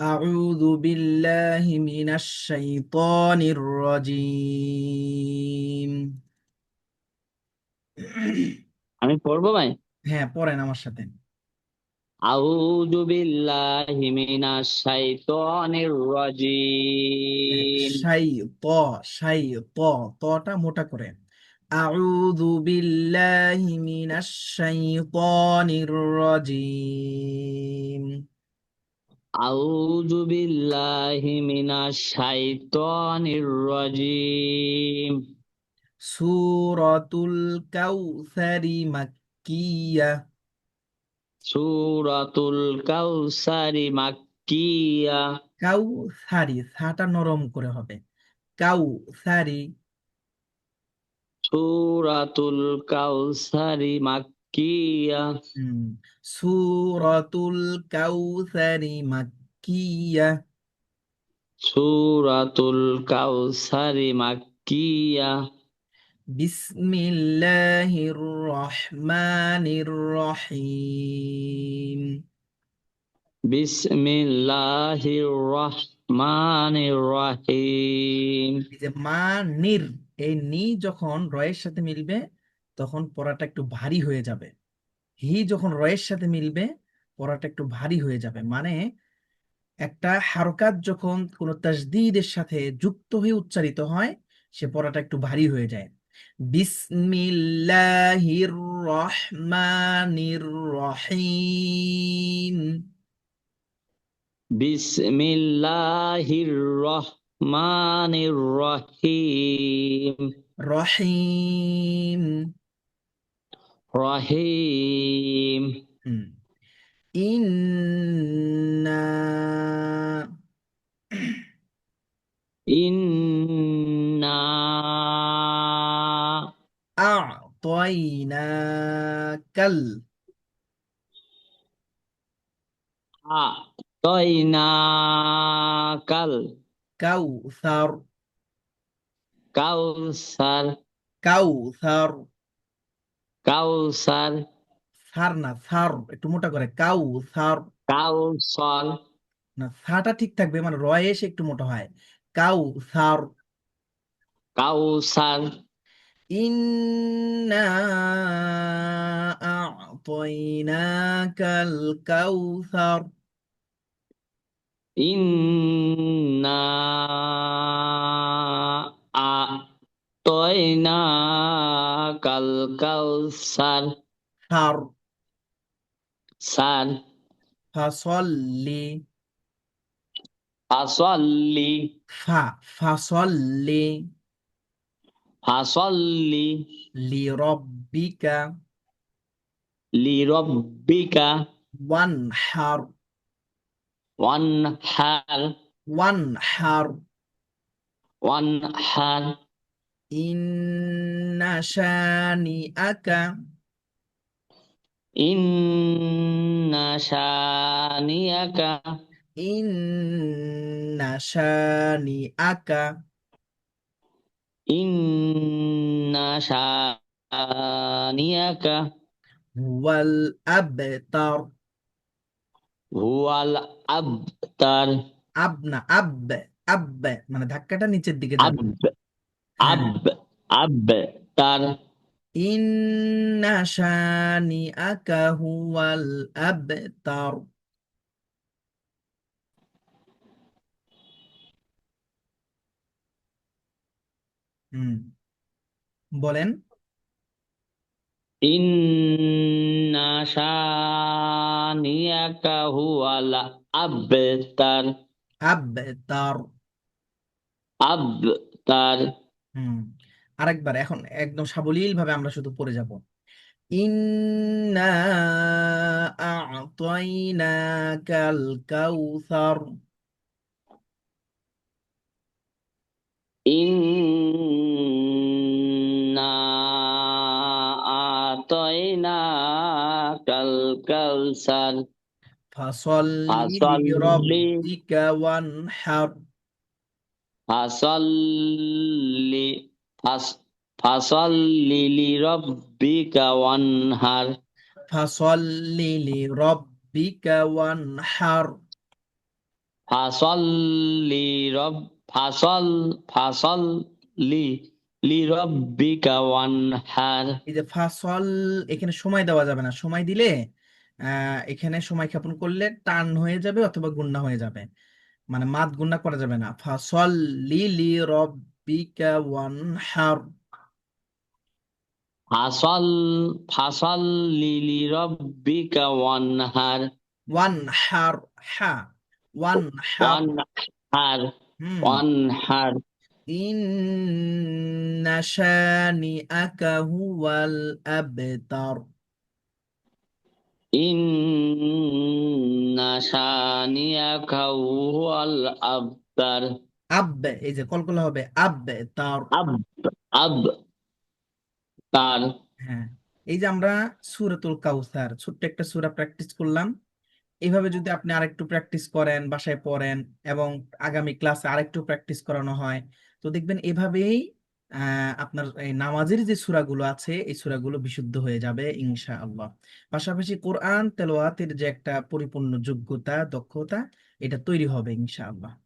أعوذ بالله من الشيطان الرجيم আমি পড়বো ভাই হ্যাঁ পড়েন আমার সাথে আউযু বিল্লাহি মিনাশ শাইতানির রাজিম শাই ত শাই ত তটা মোটা করে আউযু বিল্লাহি মিনাশ শাইতানির রাজিম আউযু বিল্লাহি মিনাশ শাইতানির রাজিম। সূরাতুল কাউসারি মাক্কিয়া। সূরাতুল কাউসারি মাক্কিয়া। কাউসারি সাটা নরম করে হবে। কাউসারি সূরাতুল কাউসারি মাক্কিয়া সূরাতুল কাউসারি মাক্কিয়া সূরাতুল কাউসারি মাক্কিয়া বিসমিল্লাহির রহমানির রহিম। বিসমিল্লাহির রহমানির রহিম। এই যে মা নির এই নি যখন রয়ের সাথে মিলবে তখন পড়াটা একটু ভারী হয়ে যাবে। হি যখন রয়ের সাথে মিলবে পড়াটা একটু ভারী হয়ে যাবে। মানে একটা হারকাত যখন কোনো তাসদীদের সাথে যুক্ত হয়ে উচ্চারিত হয় সে পড়াটা একটু ভারী হয়ে যায়। বিসমিল্লাহির রহমানির রহিম। বিসমিল্লাহির রহমানির রহিম। রহিম। রহিম হুম ইন্না ইন্না আ'তাইনাকাল আ'তাইনাকাল কাউসার কাউসার কাউসার কাউসার। সার না সার একটু মোটা করে কাউসার। কাউসার। না সাটা ঠিক থাকবে মানে রয়ে এসে একটু মোটা হয়। কাউসার। কাউসার। ইন্না আ'তাইনাকাল কাউসার। ইন্না আ'তাইনাকাল কাউসার সার সার ফাসল্লি ফাসল্লি ফা ফাসল্লি ফাসল্লি লিরব্বিকা লিরব্বিকা ওয়ানহার ওয়ানহার ওয়ানহার ওয়ানহার ইন্না শানিআকা ইন্না শানিয়াকা ইন্না শানিআকা ইন্না শানিয়াকা হুয়াল আবতার হুয়াল আবতার আব না আব আব মানে ধাক্কাটা নিচের দিকে যাবে। আব আব আবতার। ইন্না শানিআকা হুয়াল আবতার। হুম। বলেন। ইন্না শানিয়াকা হুয়াল আবতার। আবতার। আবতার। হুম আরেকবার এখন একদম সাবলীল ভাবে আমরা শুধু পড়ে যাব। ইন্না আ'তাইনাকাল কাউসার ইন্না আতাইনাকাল কাউসার ফাসল্লি ফাসল্লি লিরাব্বিকা ওয়ানহার। ফাসল্লি ফাস ফাসল্লি লিরাব্বিকা ওয়ানহার। ফাসল্লি লিরাব্বিকা ওয়ানহার। ফাসল্লি রব ফাসল ফাসল্লি লিরব্বিকা ওয়ানহার। এই যে ফাসল এখানে সময় দেওয়া যাবে না। সময় দিলে আহ এখানে সময় ক্ষেপণ করলে টান হয়ে যাবে অথবা গুণনা হয়ে যাবে। মানে মাত গুণনা করা যাবে না। ফাসল লি লি রব্বিকা ওয়ানহার। ফাসল ফাসল্লি লিরব্বিকা ওয়ানহার। ওয়ানহার হা ওয়ানহার। ওয়ানহার ওয়ানহার। ইন্না শানিআকা হুয়াল আবতার। আবতার এই যে কলকলা হবে আব তার। আব আব তার। হ্যাঁ এই যে আমরা সূরাতুল কাউসার ছোট্ট একটা সূরা প্র্যাকটিস করলাম। এইভাবে যদি আপনি আরেকটু প্র্যাকটিস করেন বাসায় পড়েন এবং আগামী ক্লাসে আরেকটু প্র্যাকটিস করানো হয় তো দেখবেন এভাবেই আপনার এই নামাজের যে সূরাগুলো আছে, এই সূরাগুলো বিশুদ্ধ হয়ে যাবে ইনশাআল্লাহ। পাশাপাশি কোরআন তেলাওয়াতের যে একটা পরিপূর্ণ যোগ্যতা, দক্ষতা, এটা তৈরি হবে ইনশাআল্লাহ।